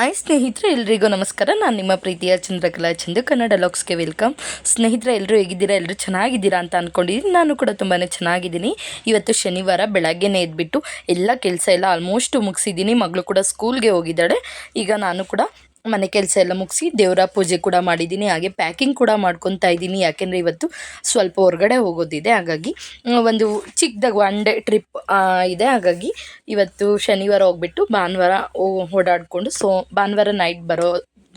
Hi ಸ್ನೇಹಿತರೆ, ಎಲ್ರಿಗೂ ನಮಸ್ಕಾರ. ನಾನು ನಿಮ್ಮ ಪ್ರೀತಿಯ ಚಂದ್ರಕಲಾ ಚಂದು, ಕನ್ನಡ ಲಾಕ್ಸ್ಗೆ ವೆಲ್ಕಮ್. ಸ್ನೇಹಿತರೆ ಎಲ್ಲರೂ ಹೇಗಿದ್ದೀರಾ? ಎಲ್ಲರೂ ಚೆನ್ನಾಗಿದ್ದೀರಾ ಅಂತ ಅಂದ್ಕೊಂಡಿದ್ದೀನಿ ನಾನು ಕೂಡ ತುಂಬಾ ಚೆನ್ನಾಗಿದ್ದೀನಿ. ಇವತ್ತು ಶನಿವಾರ, ಬೆಳಗ್ಗೆನೇ ಎದ್ಬಿಟ್ಟು ಎಲ್ಲ ಕೆಲಸ ಎಲ್ಲ ಆಲ್ಮೋಸ್ಟ್ ಮುಗಿಸಿದ್ದೀನಿ. ಮಗಳು ಕೂಡ ಸ್ಕೂಲ್ಗೆ ಹೋಗಿದ್ದಾಳೆ. ಈಗ ನಾನು ಕೂಡ ಮನೆ ಕೆಲಸ ಎಲ್ಲ ಮುಗಿಸಿ ದೇವರ ಪೂಜೆ ಕೂಡ ಮಾಡಿದ್ದೀನಿ, ಹಾಗೆ ಪ್ಯಾಕಿಂಗ್ ಕೂಡ ಮಾಡ್ಕೊತಾ ಇದ್ದೀನಿ. ಯಾಕೆಂದರೆ ಇವತ್ತು ಸ್ವಲ್ಪ ಹೊರಗಡೆ ಹೋಗೋದಿದೆ, ಹಾಗಾಗಿ ಒಂದು ಚಿಕ್ಕದಾಗಿ ಒನ್ ಡೇ ಟ್ರಿಪ್ ಇದೆ. ಹಾಗಾಗಿ ಇವತ್ತು ಶನಿವಾರ ಹೋಗ್ಬಿಟ್ಟು ಭಾನುವಾರ ಓಡಾಡಿಕೊಂಡು, ಸೊ, ಭಾನುವಾರ ನೈಟ್ ಬರೋ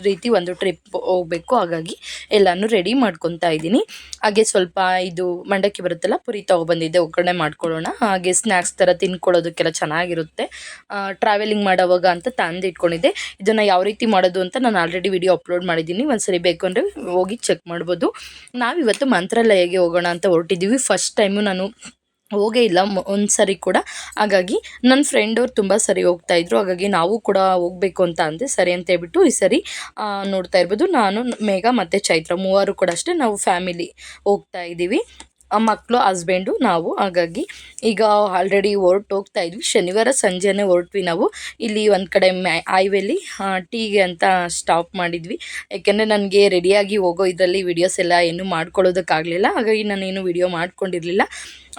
ರೀತಿ ಒಂದು ಟ್ರಿಪ್ ಹೋಗಬೇಕು. ಹಾಗಾಗಿ ಎಲ್ಲನೂ ರೆಡಿ ಮಾಡ್ಕೊತಾ ಇದ್ದೀನಿ. ಹಾಗೆ ಸ್ವಲ್ಪ ಇದು ಮಂಡಕ್ಕಿ ಬರುತ್ತಲ್ಲ, ಪುರಿ ತೊಗೊಬಂದಿದ್ದೆ ಒಗ್ಗರಣೆ ಮಾಡ್ಕೊಳ್ಳೋಣ. ಹಾಗೆ ಸ್ನ್ಯಾಕ್ಸ್ ಥರ ತಿನ್ಕೊಳ್ಳೋದಕ್ಕೆಲ್ಲ ಚೆನ್ನಾಗಿರುತ್ತೆ. ಟ್ರಾವೆಲಿಂಗ್ ಮಾಡೋವಾಗ ಅಂತ ತಂದು ಇಟ್ಕೊಂಡಿದ್ದೆ ಇದನ್ನು ಯಾವ ರೀತಿ ಮಾಡೋದು ಅಂತ ನಾನು ಆಲ್ರೆಡಿ ವಿಡಿಯೋ ಅಪ್ಲೋಡ್ ಮಾಡಿದ್ದೀನಿ. ಒಂದ್ಸರಿ ಬೇಕು ಅಂದರೆ ಹೋಗಿ ಚೆಕ್ ಮಾಡ್ಬೋದು. ನಾವಿವತ್ತು ಮಂತ್ರಾಲಯಗೆ ಹೋಗೋಣ ಅಂತ ಹೊರಟಿದ್ದೀವಿ. ಫಸ್ಟ್ ಟೈಮು ನಾನು ಹೋಗೇ ಇಲ್ಲ ಒಂದು ಸರಿ ಕೂಡ. ಹಾಗಾಗಿ ನನ್ನ ಫ್ರೆಂಡ್ ಅವ್ರು ತುಂಬ ಸರಿ ಹೋಗ್ತಾ ಇದ್ರು. ಹಾಗಾಗಿ ನಾವು ಕೂಡ ಹೋಗಬೇಕು ಅಂತ ಅಂದೆ. ಸರಿ ಅಂತ ಹೇಳ್ಬಿಟ್ಟು ಈ ಸರಿ ನೋಡ್ತಾ ಇರ್ಬೋದು. ನಾನು, ಮೇಘ ಮತ್ತು ಚೈತ್ರ ಮೂವರು ಕೂಡ ಅಷ್ಟೇ ನಾವು ಫ್ಯಾಮಿಲಿ ಹೋಗ್ತಾ ಇದ್ದೀವಿ. ಮಕ್ಕಳು ಹಸ್ಬೆಂಡು ನಾವು ಹಾಗಾಗಿ ಈಗ ಆಲ್ರೆಡಿ ಹೊರಟು ಹೋಗ್ತಾ ಇದ್ವಿ. ಶನಿವಾರ ಸಂಜೆನೇ ಹೊರಟ್ವಿ ನಾವು. ಇಲ್ಲಿ ಒಂದು ಕಡೆ ಮ್ಯಾ ಹೈವೇಲಿ ಟೀಗೆ ಅಂತ ಸ್ಟಾಪ್ ಮಾಡಿದ್ವಿ. ಯಾಕೆಂದರೆ ನನಗೆ ರೆಡಿಯಾಗಿ ಹೋಗೋ ಇದರಲ್ಲಿ ವಿಡಿಯೋಸ್ ಎಲ್ಲ ಏನೂ ಮಾಡ್ಕೊಳ್ಳೋದಕ್ಕಾಗಲಿಲ್ಲ. ಹಾಗಾಗಿ ನಾನೇನು ವಿಡಿಯೋ ಮಾಡ್ಕೊಂಡಿರಲಿಲ್ಲ.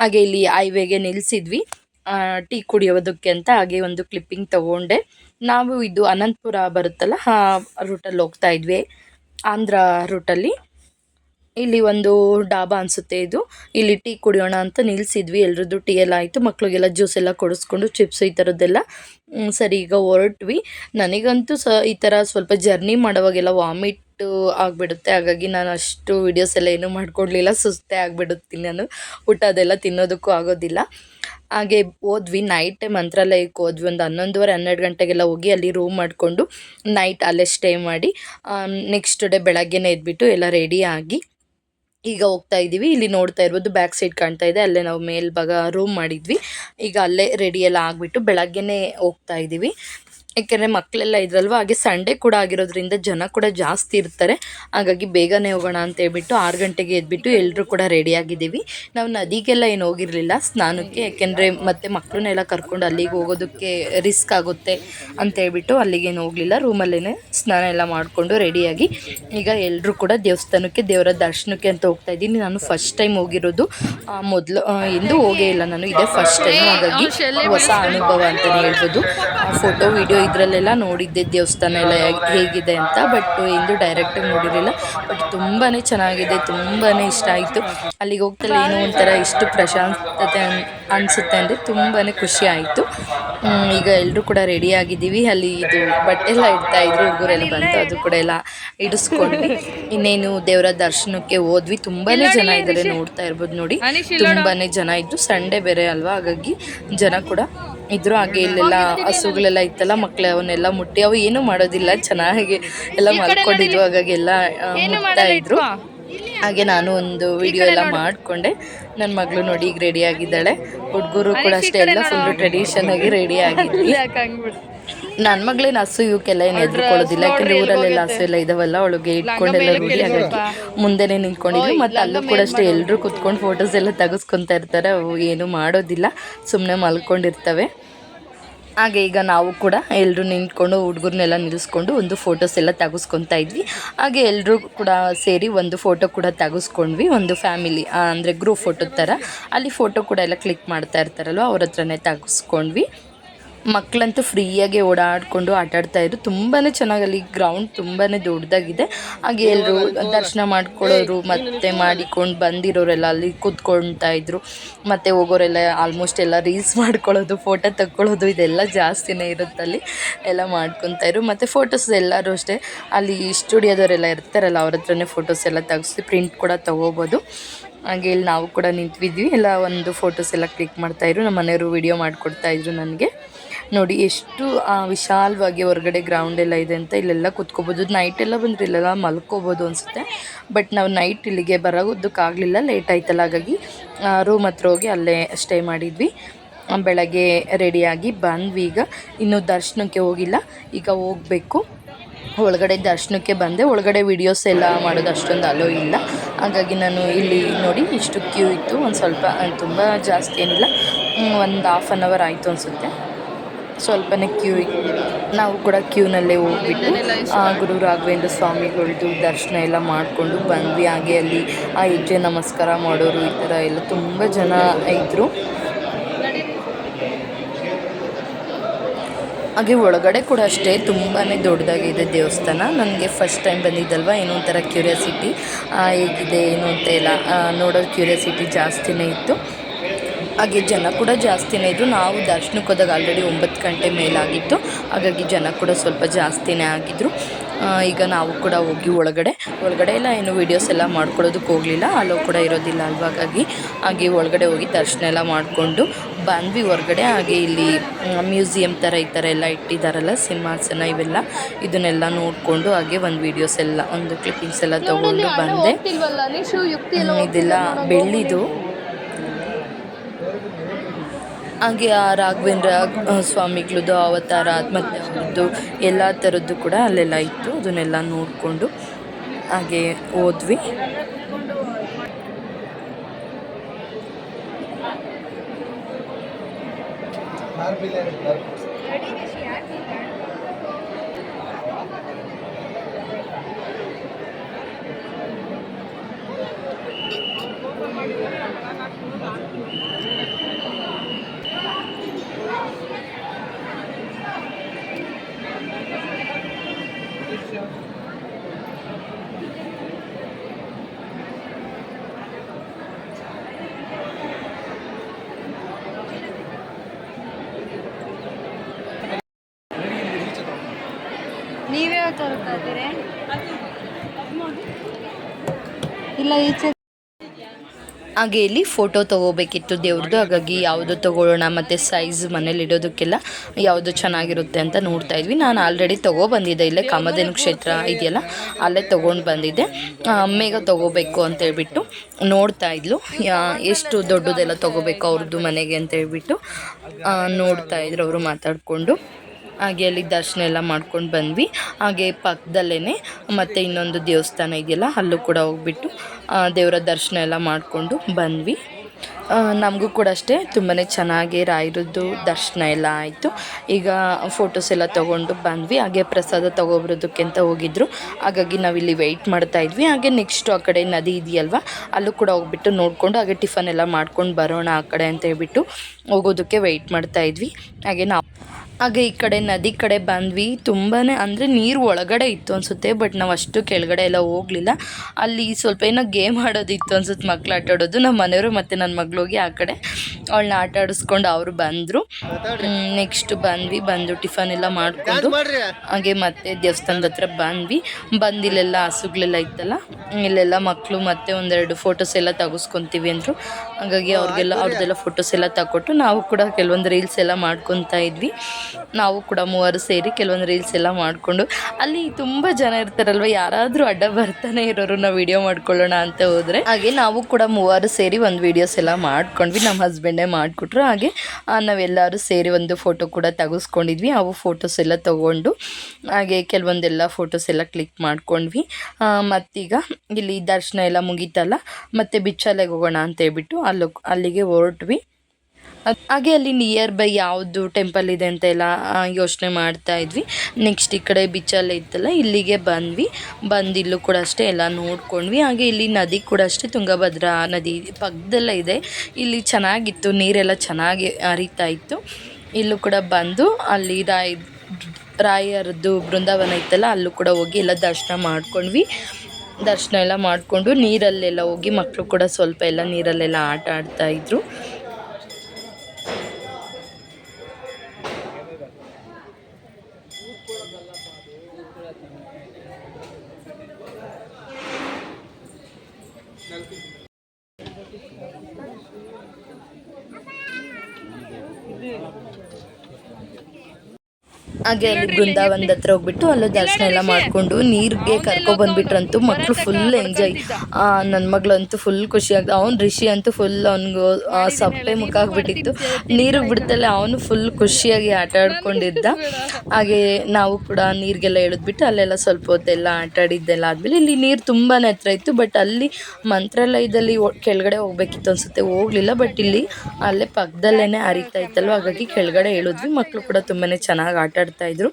ಹಾಗೆ ಇಲ್ಲಿ ಹೈವೇಗೆ ನಿಲ್ಲಿಸಿದ್ವಿ ಟೀ ಕುಡಿಯೋದಕ್ಕೆ ಅಂತ ಹಾಗೆ ಒಂದು ಕ್ಲಿಪ್ಪಿಂಗ್ ತೊಗೊಂಡೆ. ನಾವು ಇದು ಅನಂತಪುರ ಬರುತ್ತಲ್ಲ, ಆ ರೂಟಲ್ಲಿ ಹೋಗ್ತಾ ಇದ್ವಿ. ಆಂಧ್ರ ರೂಟಲ್ಲಿ ಇಲ್ಲಿ ಒಂದು ಡಾಬಾ ಅನಿಸುತ್ತೆ ಇದು. ಇಲ್ಲಿ ಟೀ ಕುಡಿಯೋಣ ಅಂತ ನಿಲ್ಲಿಸಿದ್ವಿ ಎಲ್ರದ್ದು ಟೀ ಎಲ್ಲ ಆಯಿತು. ಮಕ್ಳಿಗೆಲ್ಲ ಜ್ಯೂಸ್ ಎಲ್ಲ ಕೊಡಿಸ್ಕೊಂಡು ಚಿಪ್ಸ್ ಈ ಥರದ್ದೆಲ್ಲ ಸರಿ ಈಗ ಹೊರಟ್ವಿ. ನನಗಂತೂ ಸ ಈ ಥರ ಸ್ವಲ್ಪ ಜರ್ನಿ ಮಾಡೋವಾಗೆಲ್ಲ ವಾಮಿಟ್ ಆಗಿಬಿಡುತ್ತೆ. ಹಾಗಾಗಿ ನಾನು ಅಷ್ಟು ವಿಡಿಯೋಸ್ ಎಲ್ಲ ಏನೂ ಮಾಡ್ಕೊಡ್ಲಿಲ್ಲ. ಸುಸ್ತೇ ಆಗಿಬಿಡುತ್ತೀನಿ ನಾನು. ಊಟ ಅದೆಲ್ಲ ತಿನ್ನೋದಕ್ಕೂ ಆಗೋದಿಲ್ಲ. ಹಾಗೆ ಹೋದ್ವಿ ನೈಟ್ ಮಂತ್ರಾಲಯಕ್ಕೆ ಹೋದ್ವಿ. ಒಂದು ಹನ್ನೊಂದುವರೆ, ಹನ್ನೆರಡು ಗಂಟೆಗೆಲ್ಲ ಹೋಗಿ ಅಲ್ಲಿ ರೂಮ್ ಮಾಡಿಕೊಂಡು ನೈಟ್ ಅಲ್ಲೇ ಸ್ಟೇ ಮಾಡಿ ನೆಕ್ಸ್ಟ್ ಡೇ ಬೆಳಗ್ಗೆನೇ ಇದ್ಬಿಟ್ಟು ಎಲ್ಲ ರೆಡಿ ಆಗಿ ಈಗ ಹೋಗ್ತಾ ಇದ್ದೀವಿ. ಇಲ್ಲಿ ನೋಡ್ತಾ ಇರ್ಬೋದು ಬ್ಯಾಕ್ ಸೈಡ್ ಕಾಣ್ತಾ ಇದೆ. ಅಲ್ಲೇ ನಾವು ಮೇಲ್ಭಾಗ ರೂಮ್ ಮಾಡಿದ್ವಿ. ಈಗ ಅಲ್ಲೇ ರೆಡಿ ಎಲ್ಲ ಆಗಿಬಿಟ್ಟು ಬೆಳಗ್ಗೆನೇ ಹೋಗ್ತಾ ಇದ್ದೀವಿ. ಯಾಕೆಂದರೆ ಮಕ್ಕಳೆಲ್ಲ ಇದ್ರಲ್ವ? ಹಾಗೆ ಸಂಡೇ ಕೂಡ ಆಗಿರೋದ್ರಿಂದ ಜನ ಕೂಡ ಜಾಸ್ತಿ ಇರ್ತಾರೆ. ಹಾಗಾಗಿ ಬೇಗನೆ ಹೋಗೋಣ ಅಂತ ಹೇಳ್ಬಿಟ್ಟು ಆರು ಗಂಟೆಗೆ ಎದ್ಬಿಟ್ಟು ಎಲ್ಲರೂ ಕೂಡ ರೆಡಿಯಾಗಿದ್ದೀವಿ ನಾವು ನದಿಗೆಲ್ಲ ಏನು ಹೋಗಿರಲಿಲ್ಲ. ಸ್ನಾನಕ್ಕೆ ಯಾಕೆಂದರೆ ಮತ್ತೆ ಮಕ್ಕಳನ್ನೆಲ್ಲ ಕರ್ಕೊಂಡು ಅಲ್ಲಿಗೆ ಹೋಗೋದಕ್ಕೆ ರಿಸ್ಕ್ ಆಗುತ್ತೆ ಅಂತ ಹೇಳ್ಬಿಟ್ಟು ಅಲ್ಲಿಗೇನು ಹೋಗಲಿಲ್ಲ. ರೂಮಲ್ಲೇ ಸ್ನಾನ ಎಲ್ಲ ಮಾಡಿಕೊಂಡು ರೆಡಿಯಾಗಿ ಈಗ ಎಲ್ಲರೂ ಕೂಡ ದೇವಸ್ಥಾನಕ್ಕೆ ದೇವರ ದರ್ಶನಕ್ಕೆ ಅಂತ ಹೋಗ್ತಾ ಇದ್ದೀನಿ. ನಾನು ಫಸ್ಟ್ ಟೈಮ್ ಹೋಗಿರೋದು. ಮೊದಲು ಎಂದೂ ಹೋಗೇ ಇಲ್ಲ. ನಾನು ಇದೇ ಫಸ್ಟ್ ಟೈಮ್ ಹಾಗಾಗಿ ಹೊಸ ಅನುಭವ ಅಂತಲೇ ಹೇಳ್ಬೋದು. ಫೋಟೋ ವಿಡಿಯೋ ಇದರಲ್ಲೆಲ್ಲ ನೋಡಿದ್ದೆ ದೇವಸ್ಥಾನ ಎಲ್ಲ ಹೇಗಿದೆ ಅಂತ ಬಟ್ ಇಂದು ಡೈರೆಕ್ಟ್ ನೋಡಿರಲಿಲ್ಲ. ಬಟ್ ತುಂಬಾ ಚೆನ್ನಾಗಿದೆ ತುಂಬಾ ಇಷ್ಟ ಆಯಿತು. ಅಲ್ಲಿಗೆ ಹೋಗ್ತಲ್ಲ ಏನೋ ಒಂಥರ ಇಷ್ಟು ಪ್ರಶಾಂತತೆ ಅನ್ ಅನಿಸುತ್ತೆ ಅಂದರೆ ತುಂಬಾ ಖುಷಿ ಆಯಿತು. ಈಗ ಎಲ್ಲರೂ ಕೂಡ ರೆಡಿ ಆಗಿದ್ದೀವಿ. ಅಲ್ಲಿ ಇದು ಬಟ್ಟೆ ಎಲ್ಲ ಇಡ್ತಾ ಇದ್ರು ಹುಡುಗರೆಲ್ಲ ಬಂತು ಅದು ಕೂಡ ಎಲ್ಲ ಇಡಿಸ್ಕೊಂಡ್ವಿ ಇನ್ನೇನು ದೇವರ ದರ್ಶನಕ್ಕೆ ಹೋದ್ವಿ. ತುಂಬಾನೇ ಜನ ಇದ್ದಾರೆ ನೋಡ್ತಾ ಇರ್ಬೋದು ನೋಡಿ. ತುಂಬಾನೇ ಜನ ಇದ್ದು ಸಂಡೇ ಬೇರೆ ಅಲ್ವಾ? ಹಾಗಾಗಿ ಜನ ಕೂಡ ಇದ್ರು ಹಾಗೆ ಇಲ್ಲೆಲ್ಲ ಹಸುಗಳೆಲ್ಲ ಇತ್ತಲ್ಲ ಮಕ್ಳು ಅವನ್ನೆಲ್ಲ ಮುಟ್ಟಿ ಅವು ಏನು ಮಾಡೋದಿಲ್ಲ ಚೆನ್ನಾಗಿ ಎಲ್ಲ ಮಲ್ಕೊಂಡಿದ್ವು. ಹಾಗಾಗಿ ಎಲ್ಲ ಆ, ಮುಟ್ತಾ ಇದ್ರು. ಹಾಗೆ ನಾನು ಒಂದು ವಿಡಿಯೋ ಎಲ್ಲ ಮಾಡಿಕೊಂಡೆ. ನನ್ನ ಮಗಳು ನೋಡಿ ಈಗ ರೆಡಿ ಆಗಿದ್ದಾಳೆ. ಹುಡುಗರು ಕೂಡ ಅಷ್ಟೇ ಎಲ್ಲ ಫುಲ್ ಟ್ರೆಡಿಷನ್ ಆಗಿ ರೆಡಿ ಆಗಿದ್ವಿ. ನನ್ನ ಮಗಳೇನು ಹಸು ಇವಕ್ಕೆಲ್ಲ ಏನು ಎದ್ರುಕೊಳ್ಳೋದಿಲ್ಲ. ಯಾಕಂದ್ರೆ ಊರಲ್ಲೆಲ್ಲ ಹಸು ಎಲ್ಲ ಇದಾವಲ್ಲ ಅವಳಿಗೆ ಇಟ್ಕೊಂಡೆಲ್ಲ ರೂಢಿ ಹಾಗಾಗಿ ಮುಂದೆನೇ ನಿಂತ್ಕೊಂಡಿದ್ವಿ. ಮತ್ತು ಅಲ್ಲೂ ಕೂಡ ಅಷ್ಟೇ ಎಲ್ಲರೂ ಕುತ್ಕೊಂಡು ಫೋಟೋಸ್ ಎಲ್ಲ ತೆಗೆಸ್ಕೊತಾ ಇರ್ತಾರೆ. ಅವು ಏನು ಮಾಡೋದಿಲ್ಲ. ಸುಮ್ಮನೆ ಮಲ್ಕೊಂಡಿರ್ತವೆ. ಹಾಗೆ ಈಗ ನಾವು ಕೂಡ ಎಲ್ಲರೂ ನಿಂತ್ಕೊಂಡು ಹುಡುಗರನ್ನೆಲ್ಲ ನಿಲ್ಲಿಸ್ಕೊಂಡು ಒಂದು ಫೋಟೋಸ್ ಎಲ್ಲ ತೆಗೆಸ್ಕೊತಾ ಇದ್ವಿ. ಹಾಗೆ ಎಲ್ಲರೂ ಕೂಡ ಸೇರಿ ಒಂದು ಫೋಟೋ ಕೂಡ ತೆಗೆಸ್ಕೊಂಡ್ವಿ. ಒಂದು ಫ್ಯಾಮಿಲಿ ಅಂದರೆ ಗ್ರೂಪ್ ಫೋಟೋ ಥರ ಅಲ್ಲಿ ಫೋಟೋ ಕೂಡ ಎಲ್ಲ ಕ್ಲಿಕ್ ಮಾಡ್ತಾ ಇರ್ತಾರಲ್ವ ಅವ್ರ ಹತ್ರನೇ ತೆಗೆಸ್ಕೊಂಡ್ವಿ. ಮಕ್ಕಳಂತೂ ಫ್ರೀಯಾಗಿ ಓಡಾಡಿಕೊಂಡು ಆಟಾಡ್ತಾ ಇದ್ರು. ತುಂಬಾ ಚೆನ್ನಾಗಿ ಅಲ್ಲಿ ಗ್ರೌಂಡ್ ತುಂಬಾ ದೊಡ್ಡದಾಗಿದೆ. ಹಾಗೆ ಎಲ್ಲರೂ ದರ್ಶನ ಮಾಡ್ಕೊಳ್ಳೋರು, ಮತ್ತೆ ಮಾಡಿಕೊಂಡು ಬಂದಿರೋರೆಲ್ಲ ಅಲ್ಲಿ ಕೂತ್ಕೊಳ್ತಾ ಇದ್ರು. ಮತ್ತೆ ಹೋಗೋರೆಲ್ಲ ಆಲ್ಮೋಸ್ಟ್ ಎಲ್ಲ ರೀಲ್ಸ್ ಮಾಡ್ಕೊಳ್ಳೋದು ಫೋಟೋ ತಕ್ಕೊಳ್ಳೋದು, ಇದೆಲ್ಲ ಜಾಸ್ತಿನೇ ಇರುತ್ತಲ್ಲಿ ಎಲ್ಲ ಮಾಡ್ಕೊತಾ ಇದ್ರು. ಮತ್ತು ಫೋಟೋಸ್ ಎಲ್ಲರೂ ಅಷ್ಟೇ. ಅಲ್ಲಿ ಸ್ಟುಡಿಯೋದವರೆಲ್ಲ ಇರ್ತಾರಲ್ಲ, ಅವ್ರ ಹತ್ರನೇ ಫೋಟೋಸ್ ಎಲ್ಲ ತೆಗೆಸಿ ಪ್ರಿಂಟ್ ಕೂಡ ತೊಗೋಬೋದು. ಹಾಗೆ ಇಲ್ಲಿ ನಾವು ಕೂಡ ನಿಂತಿದ್ವಿ. ಎಲ್ಲ ಒಂದು ಫೋಟೋಸ್ ಎಲ್ಲ ಕ್ಲಿಕ್ ಮಾಡ್ತಾಯಿದ್ರು ನಮ್ಮ ಮನೆಯವರು ವಿಡಿಯೋ ಮಾಡಿಕೊಡ್ತಾಯಿದ್ರು ನನಗೆ. ನೋಡಿ, ಎಷ್ಟು ವಿಶಾಲವಾಗಿ ಹೊರಗಡೆ ಗ್ರೌಂಡ್ ಎಲ್ಲ ಇದೆ ಅಂತ ಇಲ್ಲೆಲ್ಲ ಕುತ್ಕೋಬೋದು. ನೈಟ್ ಎಲ್ಲ ಬಂದರೆ ಇಲ್ಲೆಲ್ಲ ಮಲ್ಕೋಬೋದು ಅನಿಸುತ್ತೆ. ಬಟ್ ನಾವು ನೈಟ್ ಇಲ್ಲಿಗೆ ಬರೋದಕ್ಕಾಗಲಿಲ್ಲ ಲೇಟ್ ಆಯ್ತಲ್ಲ. ಹಾಗಾಗಿ ರೂಮ್ ಹತ್ರ ಹೋಗಿ ಅಲ್ಲೇ ಸ್ಟೇ ಮಾಡಿದ್ವಿ. ಬೆಳಗ್ಗೆ ರೆಡಿಯಾಗಿ ಬಂದ್ವಿ. ಈಗ ಇನ್ನೂ ದರ್ಶನಕ್ಕೆ ಹೋಗಿಲ್ಲ. ಈಗ ಹೋಗಬೇಕು. ಒಳಗಡೆ ದರ್ಶನಕ್ಕೆ ಬಂದೆ. ಒಳಗಡೆ ವಿಡಿಯೋಸ್ ಎಲ್ಲ ಮಾಡೋದು ಅಷ್ಟೊಂದು ಅಲೋ ಇಲ್ಲ. ಹಾಗಾಗಿ ನಾನು ಇಲ್ಲಿ ನೋಡಿ, ಇಷ್ಟು ಕ್ಯೂ ಇತ್ತು. ಒಂದು ಸ್ವಲ್ಪ ತುಂಬ ಜಾಸ್ತಿ ಏನಿಲ್ಲ. ಒಂದು ಹಾಫ್ ಆನ್ ಅವರ್ ಆಯಿತು ಅನಿಸುತ್ತೆ. ಸ್ವಲ್ಪನೇ ಕ್ಯೂ ನಾವು ಕೂಡ ಕ್ಯೂನಲ್ಲೇ ಹೋಗ್ಬಿಟ್ಟು ಗುರು ರಾಘವೇಂದ್ರ ಸ್ವಾಮಿಗಳದ್ದು ದರ್ಶನ ಎಲ್ಲ ಮಾಡಿಕೊಂಡು ಬಂದ್ವಿ. ಹಾಗೆ ಅಲ್ಲಿ ಆ ಹೆಜ್ಜೆ ನಮಸ್ಕಾರ ಮಾಡೋರು ಈ ಥರ ಎಲ್ಲ ತುಂಬ ಜನ ಇದ್ದರು ಹಾಗೆ ಒಳಗಡೆ ಕೂಡ ಅಷ್ಟೇ ತುಂಬಾ ದೊಡ್ಡದಾಗಿದೆ ದೇವಸ್ಥಾನ. ನನಗೆ ಫಸ್ಟ್ ಟೈಮ್ ಬಂದಿದ್ದಲ್ವ, ಏನೋ ಒಂಥರ ಕ್ಯೂರಿಯಾಸಿಟಿ ಹೇಗಿದೆ, ಏನು ಅಂತ ಎಲ್ಲ ನೋಡೋ ಕ್ಯೂರಿಯಾಸಿಟಿ ಜಾಸ್ತಿನೇ ಇತ್ತು. ಹಾಗೆ ಜನ ಕೂಡ ಜಾಸ್ತಿನೇ ಇದ್ದರು ನಾವು ದರ್ಶನಕ್ಕೆ ಹೋದಾಗ ಆಲ್ರೆಡಿ ಒಂಬತ್ತು ಗಂಟೆ ಮೇಲಾಗಿತ್ತು. ಹಾಗಾಗಿ ಜನ ಕೂಡ ಸ್ವಲ್ಪ ಜಾಸ್ತಿನೇ ಆಗಿದ್ದರು ಈಗ ನಾವು ಕೂಡ ಹೋಗಿ ಒಳಗಡೆ. ಒಳಗಡೆ ಎಲ್ಲ ಏನು ವೀಡಿಯೋಸ್ ಎಲ್ಲ ಮಾಡ್ಕೊಳ್ಳೋದಕ್ಕೆ ಹೋಗಲಿಲ್ಲ. ಅಲ್ಲೋ ಕೂಡ ಇರೋದಿಲ್ಲ ಅಲ್ವಾ? ಹಾಗಾಗಿ ಹಾಗೆ ಒಳಗಡೆ ಹೋಗಿ ದರ್ಶನ ಎಲ್ಲ ಮಾಡಿಕೊಂಡು ಬಂದ್ವಿ ಹೊರಗಡೆ. ಹಾಗೆ ಇಲ್ಲಿ ಮ್ಯೂಸಿಯಂ ಥರ ಈ ಥರ ಎಲ್ಲ ಇಟ್ಟಿದ್ದಾರಲ್ಲ ಸಿಂಹಾಸನ ಇವೆಲ್ಲ ಇದನ್ನೆಲ್ಲ ನೋಡಿಕೊಂಡು ಹಾಗೆ ಒಂದು ವೀಡಿಯೋಸ್ ಎಲ್ಲ ಒಂದು ಕ್ಲಿಪ್ಪಿಂಗ್ಸ್ ಎಲ್ಲ ತೊಗೊಂಡು ಬಂದೆ. ಇದೆಲ್ಲ ಬೆಳ್ಳಿದು. ಹಾಗೆ ಆ ರಾಘವೇಂದ್ರ ಸ್ವಾಮಿಗಳದ್ದು ಅವತಾರ ಅವ್ರದ್ದು ಎಲ್ಲ ಥರದ್ದು ಕೂಡ ಅಲ್ಲೆಲ್ಲ ಇತ್ತು. ಅದನ್ನೆಲ್ಲ ನೋಡಿಕೊಂಡು ಹಾಗೆ ಹೋದ್ವಿ. ನೀವೇ ತೋರಿಸ್ತಾ ಇದ್ದೀರಿ? ಇಲ್ಲ ಈಚೆ ಹಾಗೆ ಇಲ್ಲಿ ಫೋಟೋ ತೊಗೋಬೇಕಿತ್ತು ದೇವ್ರದ್ದು ಹಾಗಾಗಿ ಯಾವುದು ತೊಗೊಳ್ಳೋಣ ಮತ್ತು ಸೈಜ್ ಮನೇಲಿ ಇಡೋದಕ್ಕೆಲ್ಲ ಯಾವುದು ಚೆನ್ನಾಗಿರುತ್ತೆ ಅಂತ ನೋಡ್ತಾ ಇದ್ವಿ. ನಾನು ಆಲ್ರೆಡಿ ತೊಗೊಬಂದಿದ್ದೆ ಇಲ್ಲೇ ಕಾಮಧೇನು ಕ್ಷೇತ್ರ ಇದೆಯಲ್ಲ ಅಲ್ಲೇ ತೊಗೊಂಡು ಬಂದಿದ್ದೆ. ಅಮ್ಮೆಗೆ ತೊಗೋಬೇಕು ಅಂತ ಹೇಳ್ಬಿಟ್ಟು ನೋಡ್ತಾ ಇದ್ಲು. ಎಷ್ಟು ದೊಡ್ಡದೆಲ್ಲ ತೊಗೋಬೇಕು ಅವ್ರದ್ದು ಮನೆಗೆ ಅಂತ ಹೇಳ್ಬಿಟ್ಟು ಆ, ನೋಡ್ತಾ ಇದ್ರು ಅವರು ಮಾತಾಡಿಕೊಂಡು. ಹಾಗೆ ಅಲ್ಲಿ ದರ್ಶನ ಎಲ್ಲ ಮಾಡ್ಕೊಂಡು ಬಂದ್ವಿ. ಹಾಗೆ ಪಕ್ಕದಲ್ಲೇ ಮತ್ತು ಇನ್ನೊಂದು ದೇವಸ್ಥಾನ ಇದೆಯಲ್ಲ, ಅಲ್ಲೂ ಕೂಡ ಹೋಗ್ಬಿಟ್ಟು ದೇವರ ದರ್ಶನ ಎಲ್ಲ ಮಾಡಿಕೊಂಡು ಬಂದ್ವಿ. ನಮಗೂ ಕೂಡ ಅಷ್ಟೇ ತುಂಬಾ ಚೆನ್ನಾಗಿ ರಾಯರದ್ದು ದರ್ಶನ ಎಲ್ಲ ಆಯಿತು. ಈಗ ಫೋಟೋಸ್ ಎಲ್ಲ ತೊಗೊಂಡು ಬಂದ್ವಿ. ಹಾಗೆ ಪ್ರಸಾದ ತೊಗೊಬರೋದಕ್ಕೆ ಅಂತ ಹೋಗಿದ್ರು. ಹಾಗಾಗಿ ನಾವಿಲ್ಲಿ ವೆಯ್ಟ್ ಮಾಡ್ತಾ ಇದ್ವಿ. ಹಾಗೆ ನೆಕ್ಸ್ಟು ಆ ಕಡೆ ನದಿ ಇದೆಯಲ್ವ, ಅಲ್ಲೂ ಕೂಡ ಹೋಗ್ಬಿಟ್ಟು ನೋಡಿಕೊಂಡು ಹಾಗೆ ಟಿಫನ್ ಎಲ್ಲ ಮಾಡ್ಕೊಂಡು ಬರೋಣ ಆ ಕಡೆ ಅಂತ ಹೇಳ್ಬಿಟ್ಟು ಹೋಗೋದಕ್ಕೆ ವೆಯ್ಟ್ ಮಾಡ್ತಾ ಇದ್ವಿ. ಹಾಗೆ ನಾವು ಹಾಗೆ ಈ ಕಡೆ ನದಿ ಕಡೆ ಬಂದ್ವಿ. ತುಂಬಾ ಅಂದರೆ ನೀರು ಒಳಗಡೆ ಇತ್ತು ಅನಿಸುತ್ತೆ ಬಟ್ ನಾವು ಅಷ್ಟು ಕೆಳಗಡೆ ಎಲ್ಲ ಹೋಗಲಿಲ್ಲ. ಅಲ್ಲಿ ಸ್ವಲ್ಪ ಏನೋ ಗೇಮ್ ಆಡೋದಿತ್ತು ಅನ್ಸುತ್ತೆ ಮಕ್ಳು ಆಟ ಆಡೋದು. ನಮ್ಮ ಮನೆಯವರು ಮತ್ತು ನನ್ನ ಮಗಳು ಹೋಗಿ ಆ ಕಡೆ ಅವಳನ್ನ ಆಟ ಆಡಿಸ್ಕೊಂಡು ಅವರು ಬಂದರು. ನೆಕ್ಸ್ಟ್ ಬಂದ್ವಿ ಬಂದು ಟಿಫನ್ ಎಲ್ಲ ಮಾಡಿಕೊಂಡು ಹಾಗೆ ಮತ್ತೆ ದೇವಸ್ಥಾನದ ಹತ್ರ ಬಂದ್ವಿ. ಬಂದಿಲ್ಲೆಲ್ಲ ಹಸುಗಳೆಲ್ಲ ಇತ್ತಲ್ಲ ಇಲ್ಲೆಲ್ಲ ಮಕ್ಕಳು ಮತ್ತೆ ಒಂದೆರಡು ಫೋಟೋಸ್ ಎಲ್ಲ ತೆಗೆಸ್ಕೊತೀವಿ ಅಂದರು. ಹಾಗಾಗಿ ಅವ್ರಿಗೆಲ್ಲ ಅವ್ರದ್ದೆಲ್ಲ ಫೋಟೋಸ್ ಎಲ್ಲ ತಗೊಟ್ಟು ನಾವು ಕೂಡ ಕೆಲವೊಂದು ರೀಲ್ಸ್ ಎಲ್ಲ ಮಾಡ್ಕೊತಾ ಇದ್ವಿ. ನಾವು ಕೂಡ ಮೂವರು ಸೇರಿ ಕೆಲವೊಂದು ರೀಲ್ಸ್ ಎಲ್ಲ ಮಾಡಿಕೊಂಡು ಅಲ್ಲಿ ತುಂಬ ಜನ ಇರ್ತಾರಲ್ವ? ಯಾರಾದರೂ ಅಡ್ಡ ಬರ್ತಾನೆ ಇರೋರು ನಾವು ವಿಡಿಯೋ ಮಾಡ್ಕೊಳ್ಳೋಣ ಅಂತ ಹೋದರೆ. ಹಾಗೆ ನಾವು ಕೂಡ ಮೂವರು ಸೇರಿ ಒಂದು ವೀಡಿಯೋಸ್ ಎಲ್ಲ ಮಾಡ್ಕೊಂಡ್ವಿ. ನಮ್ಮ ಹಸ್ಬೆಂಡೇ ಮಾಡಿಕೊಟ್ರು. ಹಾಗೆ ನಾವೆಲ್ಲರೂ ಸೇರಿ ಒಂದು ಫೋಟೋ ಕೂಡ ತೆಗೆಸ್ಕೊಂಡಿದ್ವಿ. ಅವು ಫೋಟೋಸ್ ಎಲ್ಲ ತೊಗೊಂಡು, ಹಾಗೆ ಕೆಲವೊಂದೆಲ್ಲ ಫೋಟೋಸ್ ಎಲ್ಲ ಕ್ಲಿಕ್ ಮಾಡ್ಕೊಂಡ್ವಿ. ಮತ್ತೀಗ ಇಲ್ಲಿ ದರ್ಶನ ಎಲ್ಲ ಮುಗೀತಲ್ಲ? ಮತ್ತೆ ಬಿಚ್ಚಲೆಗೆ ಹೋಗೋಣ ಅಂತ ಹೇಳ್ಬಿಟ್ಟು ಅಲ್ಲಿ ಅಲ್ಲಿಗೆ ಹೊರಟ್ವಿ. ಹಾಗೆ ಅಲ್ಲಿ ನಿಯರ್ ಬೈ ಯಾವುದು ಟೆಂಪಲ್ ಇದೆ ಅಂತ ಎಲ್ಲ ಯೋಚನೆ ಮಾಡ್ತಾ ಇದ್ವಿ. ನೆಕ್ಸ್ಟ್ ಈ ಕಡೆ ಬೀಚಲ್ಲ ಇತ್ತಲ್ಲ, ಇಲ್ಲಿಗೆ ಬಂದ್ವಿ. ಬಂದು ಇಲ್ಲೂ ಕೂಡ ಅಷ್ಟೇ ಎಲ್ಲ ನೋಡ್ಕೊಂಡ್ವಿ. ಹಾಗೆ ಇಲ್ಲಿ ನದಿ ಕೂಡ ಅಷ್ಟೇ, ತುಂಗಭದ್ರಾ ನದಿ ಪಕ್ಕದಲ್ಲ ಇದೆ. ಇಲ್ಲಿ ಚೆನ್ನಾಗಿತ್ತು, ನೀರೆಲ್ಲ ಚೆನ್ನಾಗಿ ಹರಿತಾ ಇತ್ತು. ಇಲ್ಲೂ ಕೂಡ ಬಂದು ಅಲ್ಲಿ ರಾಯ್, ರಾಯರದ್ದು ಬೃಂದಾವನ ಇತ್ತಲ್ಲ, ಅಲ್ಲೂ ಕೂಡ ಹೋಗಿ ಎಲ್ಲ ದರ್ಶನ ಮಾಡ್ಕೊಂಡ್ವಿ. ದರ್ಶನ ಎಲ್ಲ ಮಾಡಿಕೊಂಡು ನೀರಲ್ಲೆಲ್ಲ ಹೋಗಿ ಮಕ್ಕಳು ಕೂಡ ಸ್ವಲ್ಪ ಎಲ್ಲ ನೀರಲ್ಲೆಲ್ಲ ಆಟ ಆಡ್ತಾ ಹಾಗೆ ಅಲ್ಲಿ ಬೃಂದಾವನದ ಹತ್ರ ಹೋಗ್ಬಿಟ್ಟು ಅಲ್ಲೂ ದರ್ಶನ ಎಲ್ಲ ಮಾಡಿಕೊಂಡು ನೀರಿಗೆ ಕರ್ಕೊಬಂದ್ಬಿಟ್ರಂತೂ ಮಕ್ಕಳು ಫುಲ್ ಎಂಜಾಯ್ ನನ್ನ ಮಗಳಂತೂ ಫುಲ್ ಖುಷಿ ಆಗ್ತದೆ ಅವ್ನು ರಿಷಿ ಅಂತೂ ಫುಲ್ ಅವ್ನಿಗೂ ಸಪ್ಪೆ ಮುಖ ಆಗ್ಬಿಟ್ಟಿತ್ತು. ನೀರಿಗೆ ಬಿಡ್ತಲ್ಲ ಅವನು ಫುಲ್ ಖುಷಿಯಾಗಿ ಆಟ ಆಡ್ಕೊಂಡಿದ್ದ. ಹಾಗೆ ನಾವು ಕೂಡ ನೀರಿಗೆಲ್ಲ ಎಳದ್ಬಿಟ್ಟು ಅಲ್ಲೆಲ್ಲ ಸ್ವಲ್ಪ ಹೊತ್ತೆಲ್ಲ ಆಟ ಆಡಿದ್ದೆಲ್ಲ ಆದಮೇಲೆ ಇಲ್ಲಿ ನೀರು ತುಂಬಾ ಹತ್ರ ಇತ್ತು. ಬಟ್ ಅಲ್ಲಿ ಮಂತ್ರಾಲಯದಲ್ಲಿ ಕೆಳಗಡೆ ಹೋಗ್ಬೇಕಿತ್ತು ಅನ್ಸುತ್ತೆ. ಹೋಗಲಿಲ್ಲ ಬಟ್ ಇಲ್ಲಿ ಅಲ್ಲೇ ಪಕ್ಕದಲ್ಲೇ ಹರಿತಾ ಇತ್ತಲ್ವ? ಹಾಗಾಗಿ ಕೆಳಗಡೆ ಇಳಿದ್ವಿ ಮಕ್ಕಳು ಕೂಡ ತುಂಬಾನೇ ಚೆನ್ನಾಗಿ ಆಟ ಆಡ್ತಾ ಇದ್ರು.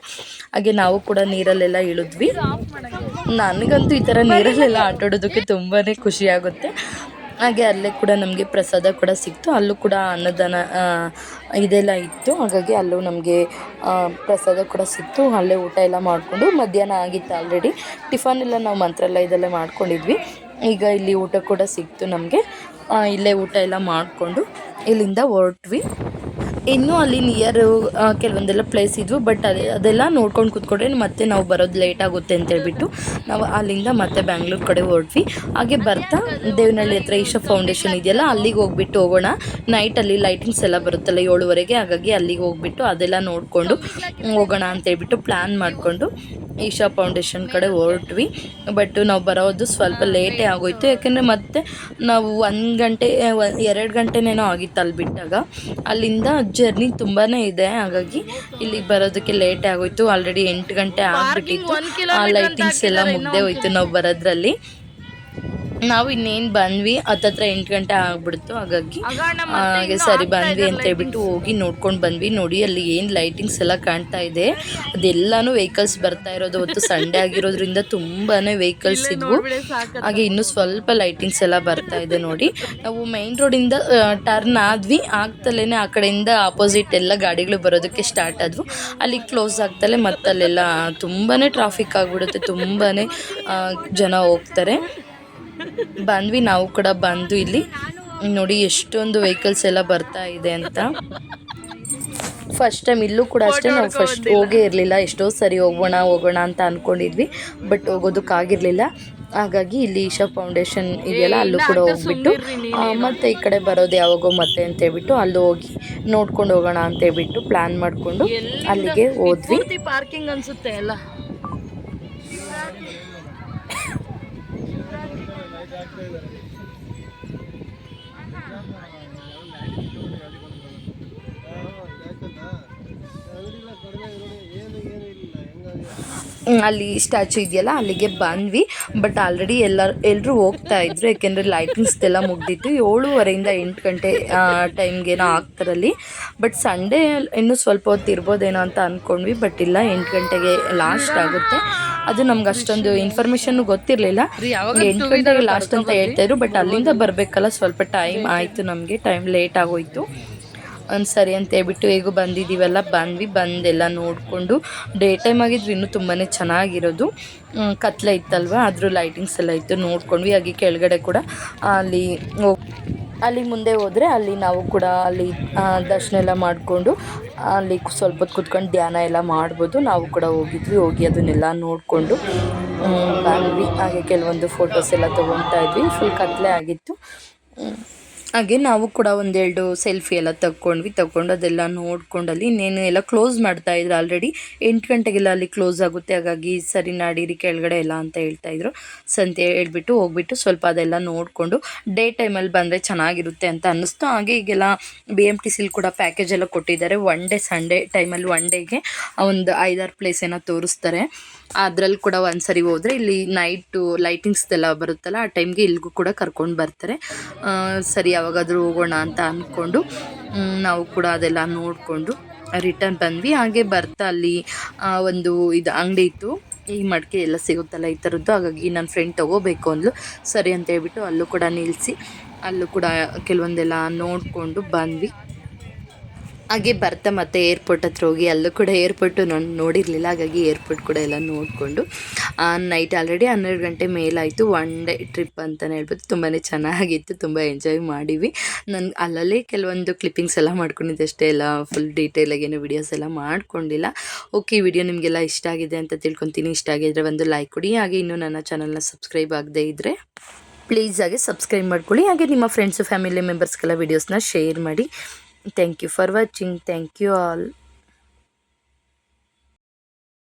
ಹಾಗೆ ನಾವು ಕೂಡ ನೀರಲ್ಲೆಲ್ಲ ಇಳಿದ್ವಿ. ನನಗಂತೂ ಈ ಥರ ನೀರಲ್ಲೆಲ್ಲ ಆಟ ಆಡೋದಕ್ಕೆ ತುಂಬಾ ಖುಷಿ ಆಗುತ್ತೆ. ಹಾಗೆ ಅಲ್ಲೇ ಕೂಡ ನಮಗೆ ಪ್ರಸಾದ ಕೂಡ ಸಿಕ್ತು. ಅಲ್ಲೂ ಕೂಡ ಅನ್ನದಾನ ಇದೆಲ್ಲ ಇತ್ತು. ಹಾಗಾಗಿ ಅಲ್ಲೂ ನಮಗೆ ಪ್ರಸಾದ ಕೂಡ ಸಿಕ್ತು. ಅಲ್ಲೇ ಊಟ ಎಲ್ಲ ಮಾಡಿಕೊಂಡು ಮಧ್ಯಾಹ್ನ ಆಗಿತ್ತು ಆಲ್ರೆಡಿ ಟಿಫನ್ ಎಲ್ಲ ನಾವು ಮಂತ್ರಾಲಯದಲ್ಲೇ ಮಾಡ್ಕೊಂಡಿದ್ವಿ. ಈಗ ಇಲ್ಲಿ ಊಟ ಕೂಡ ಸಿಕ್ತು ನಮಗೆ. ಇಲ್ಲೇ ಊಟ ಎಲ್ಲ ಮಾಡಿಕೊಂಡು ಇಲ್ಲಿಂದ ಹೊರಟ್ವಿ. ಇನ್ನೂ ಅಲ್ಲಿ ನಿಯರು ಕೆಲವೊಂದೆಲ್ಲ ಪ್ಲೇಸ್ ಇದ್ವು ಬಟ್ ಅದೇ ಅದೆಲ್ಲ ನೋಡ್ಕೊಂಡು ಕೂತ್ಕೊಂಡ್ರೆ ಮತ್ತೆ ನಾವು ಬರೋದು ಲೇಟ್ ಆಗುತ್ತೆ ಅಂತ ಹೇಳ್ಬಿಟ್ಟು ನಾವು ಅಲ್ಲಿಂದ ಮತ್ತೆ ಬ್ಯಾಂಗ್ಳೂರ್ ಕಡೆ ಹೊರಟ್ವಿ. ಹಾಗೆ ಬರ್ತಾ ದೇವನಹಳ್ಳಿ ಹತ್ರ ಈಶಾ ಫೌಂಡೇಶನ್ ಇದೆಯಲ್ಲ, ಅಲ್ಲಿಗೆ ಹೋಗ್ಬಿಟ್ಟು ಹೋಗೋಣ. ನೈಟಲ್ಲಿ ಲೈಟಿಂಗ್ಸ್ ಎಲ್ಲ ಬರುತ್ತಲ್ಲ ಏಳುವರೆಗೆ, ಹಾಗಾಗಿ ಅಲ್ಲಿಗೆ ಹೋಗ್ಬಿಟ್ಟು ಅದೆಲ್ಲ ನೋಡಿಕೊಂಡು ಹೋಗೋಣ ಅಂತ ಹೇಳ್ಬಿಟ್ಟು ಪ್ಲ್ಯಾನ್ ಮಾಡಿಕೊಂಡು ಈಶಾ ಫೌಂಡೇಶನ್ ಕಡೆ ಹೊರಟ್ವಿ. ಬಟ್ ನಾವು ಬರೋದು ಸ್ವಲ್ಪ ಲೇಟೇ ಆಗೋಯ್ತು, ಯಾಕೆಂದರೆ ಮತ್ತೆ ನಾವು ಒಂದು ಗಂಟೆ ಎರಡು ಗಂಟೆನೇನೋ ಆಗಿತ್ತು ಅಲ್ಲಿ ಬಿಟ್ಟಾಗ. ಅಲ್ಲಿಂದ ಜರ್ನಿ ತುಂಬಾನೇ ಇದೆ. ಹಾಗಾಗಿ ಇಲ್ಲಿ ಬರೋದಕ್ಕೆ ಲೇಟ್ ಆಗೋಯ್ತು. ಆಲ್ರೆಡಿ ಎಂಟು ಗಂಟೆ ಆಗಿಬಿಟ್ಟಿತ್ತು. ಆ ಲೈಟಿಂಗ್ಸ್ ಎಲ್ಲ ಮುಗ್ದೆ ಹೋಯ್ತು ನಾವು ಬರೋದ್ರಲ್ಲಿ. ನಾವು ಇನ್ನೇನು ಬಂದ್ವಿ ಹತ್ತತ್ರ ಎಂಟು ಗಂಟೆ ಆಗ್ಬಿಡ್ತು ಹಾಗಾಗಿ ಹಾಗೆ ಸರಿ ಬಂದ್ವಿ ಅಂತ ಹೇಳ್ಬಿಟ್ಟು ಹೋಗಿ ನೋಡ್ಕೊಂಡು ಬಂದ್ವಿ. ನೋಡಿ ಅಲ್ಲಿ ಏನು ಲೈಟಿಂಗ್ಸ್ ಎಲ್ಲ ಕಾಣ್ತಾ ಇದೆ. ಅದೆಲ್ಲಾನು ವೆಹಿಕಲ್ಸ್ ಬರ್ತಾ ಇರೋದು. ಹೊತ್ತು ಸಂಡೇ ಆಗಿರೋದ್ರಿಂದ ತುಂಬಾನೇ ವೆಹಿಕಲ್ಸ್ ಇದ್ವು. ಹಾಗೆ ಇನ್ನೂ ಸ್ವಲ್ಪ ಲೈಟಿಂಗ್ಸ್ ಎಲ್ಲ ಬರ್ತಾ ಇದೆ ನೋಡಿ. ನಾವು ಮೈನ್ ರೋಡಿಂದ ಟರ್ನ್ ಆದ್ವಿ. ಆಗ್ತಲೇ ಆ ಕಡೆಯಿಂದ ಆಪೋಸಿಟ್ ಎಲ್ಲ ಗಾಡಿಗಳು ಬರೋದಕ್ಕೆ ಸ್ಟಾರ್ಟ್ ಆದ್ವು. ಅಲ್ಲಿ ಕ್ಲೋಸ್ ಆಗ್ತಲೇ ಮತ್ತಲ್ಲೆಲ್ಲ ತುಂಬಾನೇ ಟ್ರಾಫಿಕ್ ಆಗಿಬಿಡುತ್ತೆ. ತುಂಬಾನೇ ಜನ ಹೋಗ್ತಾರೆ. ಬಂದ್ವಿ ನಾವು ಕೂಡ ಬಂದು ಇಲ್ಲಿ. ನೋಡಿ ಎಷ್ಟೊಂದು ವೆಹಿಕಲ್ಸ್ ಎಲ್ಲ ಬರ್ತಾ ಇದೆ ಅಂತ. ಫಸ್ಟ್ ಟೈಮ್ ಇಲ್ಲೂ ಕೂಡ ಅಷ್ಟೇ ನಾವು ಫಸ್ಟ್ ಹೋಗೇ ಇರಲಿಲ್ಲ. ಎಷ್ಟೋ ಸರಿ ಹೋಗೋಣ ಹೋಗೋಣ ಅಂತ ಅಂದ್ಕೊಂಡಿದ್ವಿ ಬಟ್ ಹೋಗೋದಕ್ಕಾಗಿರಲಿಲ್ಲ ಹಾಗಾಗಿ ಇಲ್ಲಿ ಈಶಾ ಫೌಂಡೇಶನ್ ಇದೆಯಲ್ಲ ಅಲ್ಲೂ ಕೂಡ ಹೋಗ್ಬಿಟ್ಟು ಮತ್ತೆ ಈ ಕಡೆ ಬರೋದು ಯಾವಾಗೋ ಮತ್ತೆ ಅಂತ ಹೇಳ್ಬಿಟ್ಟು ಅಲ್ಲಿ ಹೋಗಿ ನೋಡ್ಕೊಂಡು ಹೋಗೋಣ ಅಂತ ಹೇಳ್ಬಿಟ್ಟು ಪ್ಲಾನ್ ಮಾಡಿಕೊಂಡು ಅಲ್ಲಿಗೆ ಹೋದ್ವಿ. ಪಾರ್ಕಿಂಗ್ ಅನ್ಸುತ್ತೆ ಎಲ್ಲ ಅಲ್ಲಿ ಸ್ಟ್ಯಾಚು ಇದೆಯಲ್ಲ ಅಲ್ಲಿಗೆ ಬಂದ್ವಿ. ಬಟ್ ಆಲ್ರೆಡಿ ಎಲ್ಲ ಎಲ್ಲರೂ ಹೋಗ್ತಾ ಇದ್ರು ಯಾಕೆಂದರೆ ಲೈಟಿಂಗ್ಸ್ದೆಲ್ಲ ಮುಗ್ದಿತ್ತು. ಏಳುವರೆಯಿಂದ ಎಂಟು ಗಂಟೆ ಟೈಮ್ಗೇನೋ ಆಗ್ತಾರಲ್ಲಿ. ಬಟ್ ಸಂಡೇ ಇನ್ನೂ ಸ್ವಲ್ಪ ಹೊತ್ತು ಇರ್ಬೋದೇನೋ ಅಂತ ಅಂದ್ಕೊಂಡ್ವಿ ಬಟ್ ಇಲ್ಲ ಎಂಟು ಗಂಟೆಗೆ ಲಾಸ್ಟ್ ಆಗುತ್ತೆ. ಅದು ನಮ್ಗೆ ಅಷ್ಟೊಂದು ಇನ್ಫಾರ್ಮೇಷನ್ ಗೊತ್ತಿರಲಿಲ್ಲ. ಎಂಟು ಗಂಟೆಗೆ ಲಾಸ್ಟ್ ಅಂತ ಹೇಳ್ತಾ ಇದ್ರು. ಬಟ್ ಅಲ್ಲಿಂದ ಬರಬೇಕಲ್ಲ ಸ್ವಲ್ಪ ಟೈಮ್ ಆಯಿತು. ನಮಗೆ ಟೈಮ್ ಲೇಟ್ ಆಗೋಯ್ತು. ಒಂದು ಸರಿ ಅಂತ ಹೇಳ್ಬಿಟ್ಟು ಹೇಗೂ ಬಂದಿದ್ದೀವಲ್ಲ ಬಂದ್ವಿ, ಬಂದೆಲ್ಲ ನೋಡಿಕೊಂಡು ಡೇ ಟೈಮ್ ಆಗಿದ್ರು ಇನ್ನೂ ತುಂಬಾ ಚೆನ್ನಾಗಿರೋದು. ಕತ್ಲೆ ಇತ್ತಲ್ವ ಅದ್ರ ಲೈಟಿಂಗ್ಸ್ ಎಲ್ಲ ಇತ್ತು, ನೋಡ್ಕೊಂಡ್ವಿ. ಹಾಗೆ ಕೆಳಗಡೆ ಕೂಡ ಅಲ್ಲಿ ಅಲ್ಲಿ ಮುಂದೆ ಹೋದರೆ ಅಲ್ಲಿ ನಾವು ಕೂಡ ಅಲ್ಲಿ ದರ್ಶನ ಎಲ್ಲ ಮಾಡಿಕೊಂಡು ಅಲ್ಲಿ ಸ್ವಲ್ಪ ಹೊತ್ತು ಕುತ್ಕೊಂಡು ಧ್ಯಾನ ಎಲ್ಲ ಮಾಡ್ಬೋದು. ನಾವು ಕೂಡ ಹೋಗಿದ್ವಿ, ಹೋಗಿ ಅದನ್ನೆಲ್ಲ ನೋಡಿಕೊಂಡು ಬಂದ್ವಿ. ಹಾಗೆ ಕೆಲವೊಂದು ಫೋಟೋಸ್ ಎಲ್ಲ ತೊಗೊತಾ ಇದ್ವಿ. ಫುಲ್ ಕತ್ಲೆ ಆಗಿತ್ತು. ಹಾಗೆ ನಾವು ಕೂಡ ಒಂದೆರಡು ಸೆಲ್ಫಿ ಎಲ್ಲ ತಗೊಂಡ್ವಿ ತಗೊಂಡು ಅದೆಲ್ಲ ನೋಡ್ಕೊಂಡಲ್ಲಿ ಇನ್ನೇನು ಎಲ್ಲ ಕ್ಲೋಸ್ ಮಾಡ್ತಾ ಇದ್ರು ಆಲ್ರೆಡಿ ಎಂಟು ಗಂಟೆಗೆಲ್ಲ ಅಲ್ಲಿ ಕ್ಲೋಸ್ ಆಗುತ್ತೆ. ಹಾಗಾಗಿ ಸರಿ ನಾಡಿರಿ ಕೆಳಗಡೆ ಎಲ್ಲ ಅಂತ ಹೇಳ್ತಾ ಇದ್ರು. ಸಂತೆ ಹೇಳ್ಬಿಟ್ಟು ಹೋಗ್ಬಿಟ್ಟು ಸ್ವಲ್ಪ ಅದೆಲ್ಲ ನೋಡಿಕೊಂಡು ಡೇ ಟೈಮಲ್ಲಿ ಬಂದರೆ ಚೆನ್ನಾಗಿರುತ್ತೆ ಅಂತ ಅನ್ನಿಸ್ತು. ಹಾಗೆ ಈಗೆಲ್ಲ ಬಿ ಎಂ ಟಿ ಸಿಲಿ ಕೂಡ ಪ್ಯಾಕೇಜ್ ಎಲ್ಲ ಕೊಟ್ಟಿದ್ದಾರೆ. ಒನ್ ಡೇ ಸಂಡೇ ಟೈಮಲ್ಲಿ ಒನ್ ಡೇಗೆ ಒಂದು ಐದಾರು ಪ್ಲೇಸ್ ಏನೋ ತೋರಿಸ್ತಾರೆ. ಅದ್ರಲ್ಲಿ ಕೂಡ ಒಂದ್ಸರಿ ಹೋದ್ರೆ ಇಲ್ಲಿ ನೈಟು ಲೈಟಿಂಗ್ಸ್ದೆಲ್ಲ ಬರುತ್ತಲ್ಲ, ಆ ಟೈಮ್ಗೆ ಇಲ್ಲಿಗೂ ಕೂಡ ಕರ್ಕೊಂಡು ಬರ್ತಾರೆ. ಸರಿ, ಯಾವಾಗಾದರೂ ಹೋಗೋಣ ಅಂತ ಅಂದ್ಕೊಂಡು ನಾವು ಕೂಡ ಅದೆಲ್ಲ ನೋಡಿಕೊಂಡು ರಿಟರ್ನ್ ಬಂದ್ವಿ. ಹಾಗೆ ಬರ್ತಾ ಅಲ್ಲಿ ಒಂದು ಇದು ಅಂಗಡಿ ಇತ್ತು. ಈ ಮಡಿಕೆ ಎಲ್ಲ ಸಿಗುತ್ತಲ್ಲ ಈ ಥರದ್ದು ಹಾಗಾಗಿ ನನ್ನ ಫ್ರೆಂಡ್ ತೊಗೋಬೇಕು ಅಂದ್ಲು. ಸರಿ ಅಂತ ಹೇಳ್ಬಿಟ್ಟು ಅಲ್ಲೂ ಕೂಡ ನಿಲ್ಲಿಸಿ ಅಲ್ಲೂ ಕೂಡ ಕೆಲವೊಂದೆಲ್ಲ ನೋಡಿಕೊಂಡು ಬಂದ್ವಿ. ಹಾಗೆ ಬರ್ತಾ ಮತ್ತೆ ಏರ್ಪೋರ್ಟ್ ಹತ್ರ ಹೋಗಿ ಅಲ್ಲೂ ಕೂಡ ಏರ್ಪೋರ್ಟು ನಾನು ನೋಡಿರಲಿಲ್ಲ. ಹಾಗಾಗಿ ಏರ್ಪೋರ್ಟ್ ಕೂಡ ಎಲ್ಲ ನೋಡಿಕೊಂಡು ನೈಟ್ ಆಲ್ರೆಡಿ ಹನ್ನೆರಡು ಗಂಟೆ ಮೇಲಾಯಿತು. ಒನ್ ಡೇ ಟ್ರಿಪ್ ಅಂತಲೇ ಹೇಳ್ಬೋದು. ತುಂಬಾ ಚೆನ್ನಾಗಿತ್ತು. ತುಂಬ ಎಂಜಾಯ್ ಮಾಡಿವಿ. ನಾನು ಅಲ್ಲಲ್ಲೇ ಕೆಲವೊಂದು ಕ್ಲಿಪ್ಪಿಂಗ್ಸ್ ಎಲ್ಲ ಮಾಡ್ಕೊಂಡಿದ್ದೆ ಅಷ್ಟೇ. ಎಲ್ಲ ಫುಲ್ ಡೀಟೇಲಾಗಿ ಏನು ವಿಡಿಯೋಸ್ ಎಲ್ಲ ಮಾಡ್ಕೊಂಡಿಲ್ಲ. ಓಕೆ ವಿಡಿಯೋ ನಿಮಗೆಲ್ಲ ಇಷ್ಟ ಆಗಿದೆ ಅಂತ ತಿಳ್ಕೊತೀನಿ. ಇಷ್ಟ ಆಗಿದ್ರೆ ಒಂದು ಲೈಕ್ ಕೊಡಿ. ಹಾಗೆ ಇನ್ನೂ ನನ್ನ ಚಾನಲ್ನ ಸಬ್ಸ್ಕ್ರೈಬ್ ಆಗದೇ ಇದ್ದರೆ ಪ್ಲೀಸ್ ಹಾಗೆ ಸಬ್ಸ್ಕ್ರೈಬ್ ಮಾಡ್ಕೊಳ್ಳಿ. ಹಾಗೆ ನಿಮ್ಮ ಫ್ರೆಂಡ್ಸು ಫ್ಯಾಮಿಲಿ ಮೆಂಬರ್ಸ್ಗೆಲ್ಲ ವೀಡಿಯೋಸ್ನ ಶೇರ್ ಮಾಡಿ. Thank you for watching. Thank you all.